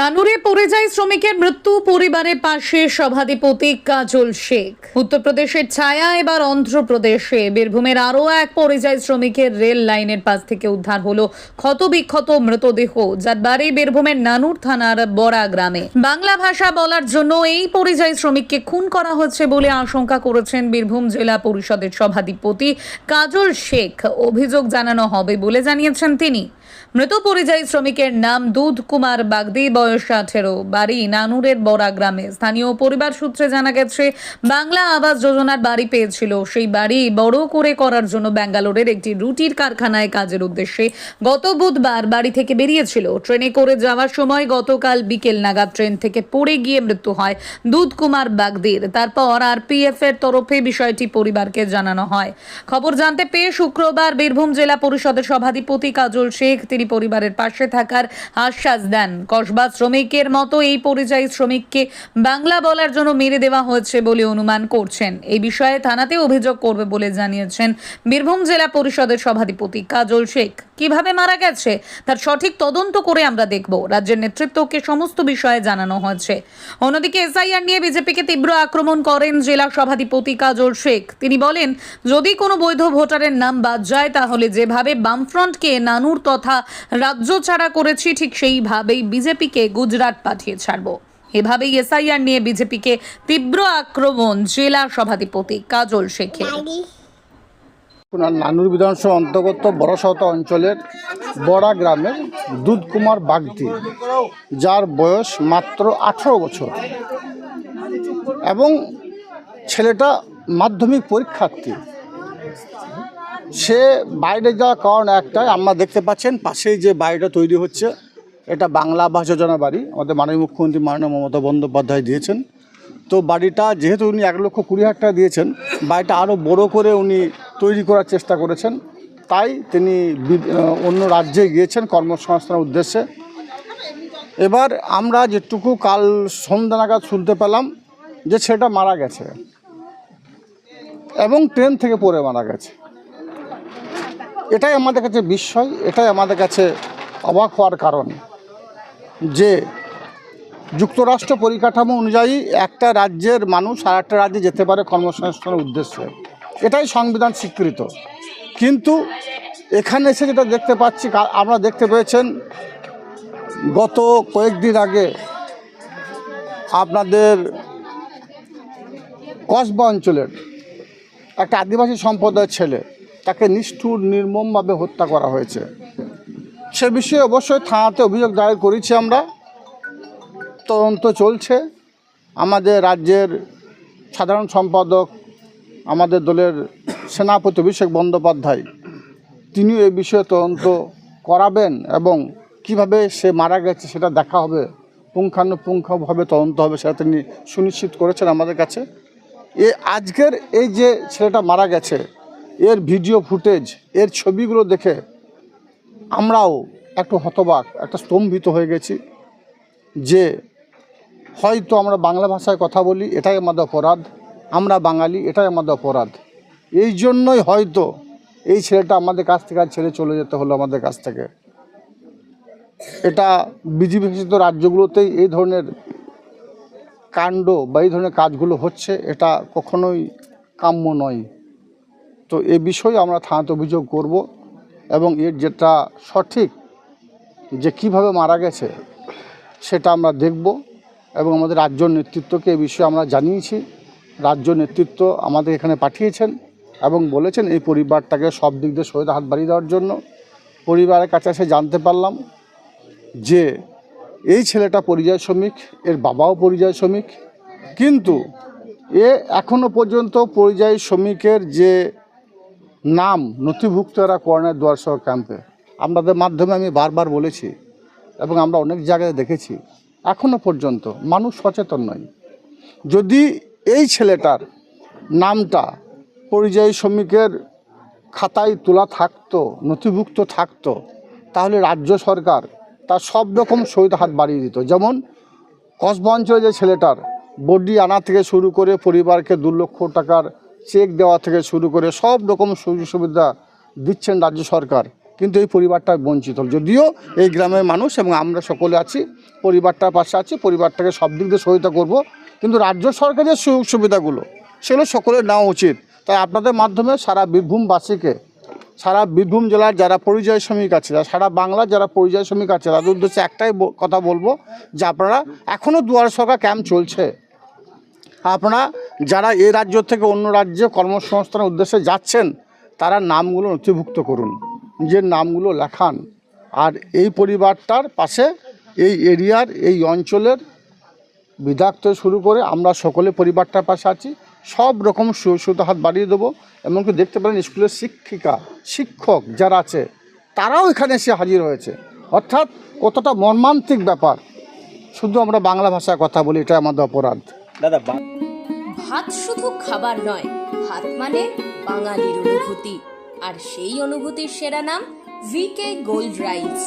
নানুরে পরিযায়ী শ্রমিকের মৃত্যু, পরিবারের পাশে সভাধিপতি কাজল শেখ। উত্তরপ্রদেশের ছায়া, এবার অন্ধ্রপ্রদেশে। বীরভূমের আরও এক পরিযায়ী শ্রমিকের রেল লাইনের পাশ থেকে উদ্ধার হলো ক্ষতবিক্ষত মৃতদেহ, যার বাড়ি বীরভূমের নানুর থানার বড়া গ্রামে। বাংলা ভাষা বলার জন্য এই পরিযায়ী শ্রমিককে খুন করা হচ্ছে বলে আশঙ্কা করেছেন বীরভূম জেলা পরিষদের সভাধিপতি কাজল শেখ। অভিযোগ জানানো হবে বলে জানিয়েছেন তিনি। মৃত পরিযায়ী শ্রমিকের নাম দুধ কুমার বাগদি বয়স আঠেরো। বাড়ি নানুরের বড়া গ্রামে। স্থানীয় পরিবার সূত্রে জানা গেছে, বাংলা আবাস যোজনার বাড়ি পেয়েছিল। সেই বাড়ি বড় করে করার জন্য ব্যাঙ্গালোরের একটি রুটির কারখানায় কাজের উদ্দেশ্যে গত বুধবার বাড়ি থেকে বেরিয়েছিল। ট্রেনে করে যাওয়ার সময় গতকাল বিকেল নাগাদ ট্রেন থেকে পড়ে গিয়ে মৃত্যু হয় দুধ কুমার বাগদির। তারপর আর পিএফ এর তরফে বিষয়টি পরিবারকে জানানো হয়। খবর জানতে পেয়ে শুক্রবার বীরভূম জেলা পরিষদের সভাধিপতি কাজল শেখ তিনি পরিবারের পাশে থাকার আশ্বাস দেন। কসবা শ্রমিকের মতো এই পরিযায়ী শ্রমিককে বাংলা বলার জন্য মেরে দেওয়া হয়েছে বলে অনুমান করছেন। এই বিষয়ে থানাতে অভিযোগ করবে বলে জানিয়েছেন বীরভূম জেলা পরিষদের সভাধিপতি কাজল শেখ। কীভাবে মারা গেছে, তার সঠিক তদন্ত করে আমরা দেখব। রাজ্যের নেতৃত্বকে সমস্ত বিষয়ে জানানো হয়েছে। অন্যদিকে এসআইআর নিয়ে বিজেপিকে তীব্র আক্রমণ করেন জেলা সভাধিপতি কাজল শেখ। তিনি বলেন, যদি কোনো বৈধ ভোটারের নাম বাদ যায়, তাহলে যেভাবে বামফ্রন্টকে নানুর তথা রাজ্য ছাড়া করেছি, ঠিক সেইভাবেই বিজেপিকে গুজরাট পাঠিয়ে ছাড়ব। এভাবেই এসআইআর নিয়ে বিজেপিকে তীব্র আক্রমণ জেলা সভাধিপতি কাজল শেখের। নানুর বিধানসভা অন্তর্গত বড়সত অঞ্চলের বড়া গ্রামের দুধকুমার বাগদি, যার বয়স মাত্র আঠেরো বছর। এবং ছেলেটা মাধ্যমিক পরীক্ষার্থী। সে বাইরে যাওয়ার কারণ একটাই, আমরা দেখতে পাচ্ছেন পাশেই যে বাড়িটা তৈরি হচ্ছে, এটা বাংলা আবাস যোজনা বাড়ি। আমাদের মাননীয় মুখ্যমন্ত্রী মাননীয় মমতা বন্দ্যোপাধ্যায় দিয়েছেন। তো বাড়িটা, যেহেতু উনি এক লক্ষ কুড়ি হাজার টাকা দিয়েছেন, বাড়িটা আরও বড় করে উনি তৈরি করার চেষ্টা করেছেন। তাই তিনি অন্য রাজ্যে গিয়েছেন কর্মসংস্থানের উদ্দেশ্যে। এবার আমরা যেটুকু কাল সন্ধ্যা নাগাদ শুনতে পেলাম যে ছেলেটা মারা গেছে এবং ট্রেন থেকে পড়ে মারা গেছে। এটাই আমাদের কাছে বিস্ময়, এটাই আমাদের কাছে অবাক হওয়ার কারণ যে যুক্তরাষ্ট্র পরিকাঠামো অনুযায়ী একটা রাজ্যের মানুষ আর একটা রাজ্যে যেতে পারে কর্মসংস্থানের উদ্দেশ্যে। এটাই সংবিধান স্বীকৃত। কিন্তু এখানে এসে যেটা দেখতে পাচ্ছি আমরা দেখতে পেয়েছেন, গত কয়েকদিন আগে আপনাদের কসবা অঞ্চলের একটা আদিবাসী সম্প্রদায়ের ছেলে, তাকে নিষ্ঠুর, নির্মমভাবে হত্যা করা হয়েছে। সে বিষয়ে অবশ্যই থানাতে অভিযোগ দায়ের করেছি আমরা। তদন্ত চলছে। আমাদের রাজ্যের সাধারণ সম্পাদক আমাদের দলের সেনাপতি অভিষেক বন্দ্যোপাধ্যায়, তিনিও এই বিষয়ে তদন্ত করাবেন এবং কীভাবে সে মারা গেছে সেটা দেখা হবে, পুঙ্খানুপুঙ্খভাবে তদন্ত হবে সেটা তিনি সুনিশ্চিত করেছেন আমাদের কাছে। এ আজকের এই যে ছেলেটা মারা গেছে, এর ভিডিও ফুটেজ, এর ছবিগুলো দেখে আমরাও একটু হতবাক, একটা স্তম্ভিত হয়ে গেছি যে হয়তো আমরা বাংলা ভাষায় কথা বলি, এটাই আমাদের অপরাধ। আমরা বাঙালি, এটাই আমাদের অপরাধ। এই জন্যই হয়তো এই ছেলেটা আমাদের কাছ থেকে আর ছেড়ে চলে যেতে হলো আমাদের কাছ থেকে। এটা বিজেপি শাসিত রাজ্যগুলোতেই এই ধরনের কাণ্ড বা এই ধরনের কাজগুলো হচ্ছে, এটা কখনোই কাম্য নয়। তো এ বিষয়ে আমরা থানাতে অভিযোগ করব এবং এর যেটা সঠিক যে কীভাবে মারা গেছে সেটা আমরা দেখব এবং আমাদের রাজ্য নেতৃত্বকে এ বিষয়ে আমরা জানিয়েছি। রাজ্য নেতৃত্ব আমাদের এখানে পাঠিয়েছেন এবং বলেছেন এই পরিবারটাকে সব দিক দিয়ে সহিত হাত বাড়িয়ে দেওয়ার জন্য। পরিবারের কাছে এসে জানতে পারলাম যে এই ছেলেটা পরিযায়ী শ্রমিক, এর বাবাও পরিযায়ী শ্রমিক। কিন্তু এ এখনও পর্যন্ত পরিযায়ী শ্রমিকের যে নাম নথিভুক্ত এরা করোনার দুয়ারসহ ক্যাম্পে। আপনাদের মাধ্যমে আমি বারবার বলেছি এবং আমরা অনেক জায়গায় দেখেছি। এখনও পর্যন্ত মানুষ সচেতন নয়। যদি এই ছেলেটার নামটা পরিযায়ী শ্রমিকের খাতায় তোলা থাকতো, নথিভুক্ত থাকতো, তাহলে রাজ্য সরকার তার সব রকম সহিত হাত বাড়িয়ে দিত। যেমন কসবা অঞ্চলে যে ছেলেটার বডি আনা থেকে শুরু করে পরিবারকে দু লক্ষ টাকার চেক দেওয়া থেকে শুরু করে সব রকম সুযোগ সুবিধা দিচ্ছেন রাজ্য সরকার, কিন্তু এই পরিবারটা বঞ্চিত যদিও এই গ্রামের মানুষ এবং আমরা সকলে আছি, পরিবারটার পাশে আছি, পরিবারটাকে সব দিক দিয়ে সহায়তা করব। কিন্তু রাজ্য সরকারের সুযোগ সুবিধাগুলো, সেগুলো সকলে নেওয়া উচিত। তাই আপনাদের মাধ্যমে সারা বীরভূমবাসীকে, সারা বীরভূম জেলার যারা পরিযায়ী শ্রমিক আছে সারা বাংলার যারা পরিযায়ী শ্রমিক আছে, তাদের উদ্দেশ্যে একটাই কথা বলব যে আপনারা এখনও দুয়ার সরকার ক্যাম্প চলছে। আপনারা যারা এই রাজ্য থেকে অন্য রাজ্যে কর্মসংস্থানের উদ্দেশ্যে যাচ্ছেন, তারা নামগুলো নথিভুক্ত করুন, নিজের নামগুলো লেখান। আর এই পরিবারটার পাশে এই এরিয়ার, এই অঞ্চলের বিধায়ক থেকে শুরু করে আমরা সকলে পরিবারটার পাশে আছি। সব রকম সুবিধা হাত বাড়িয়ে দেবো। এমনকি দেখতে পারেন স্কুলের শিক্ষিকা শিক্ষক যারা আছে তারাও এখানে এসে হাজির হয়েছে। অর্থাৎ কতটা মর্মান্তিক ব্যাপার। শুধু আমরা বাংলা ভাষায় কথা বলি এটা আমাদের অপরাধ। দাদা ভাত শুধু খাবার নয় ভাত মানে বাঙালির অনুভূতি। আর সেই অনুভূতির সেরা নাম ভিকে গোল্ড রাইস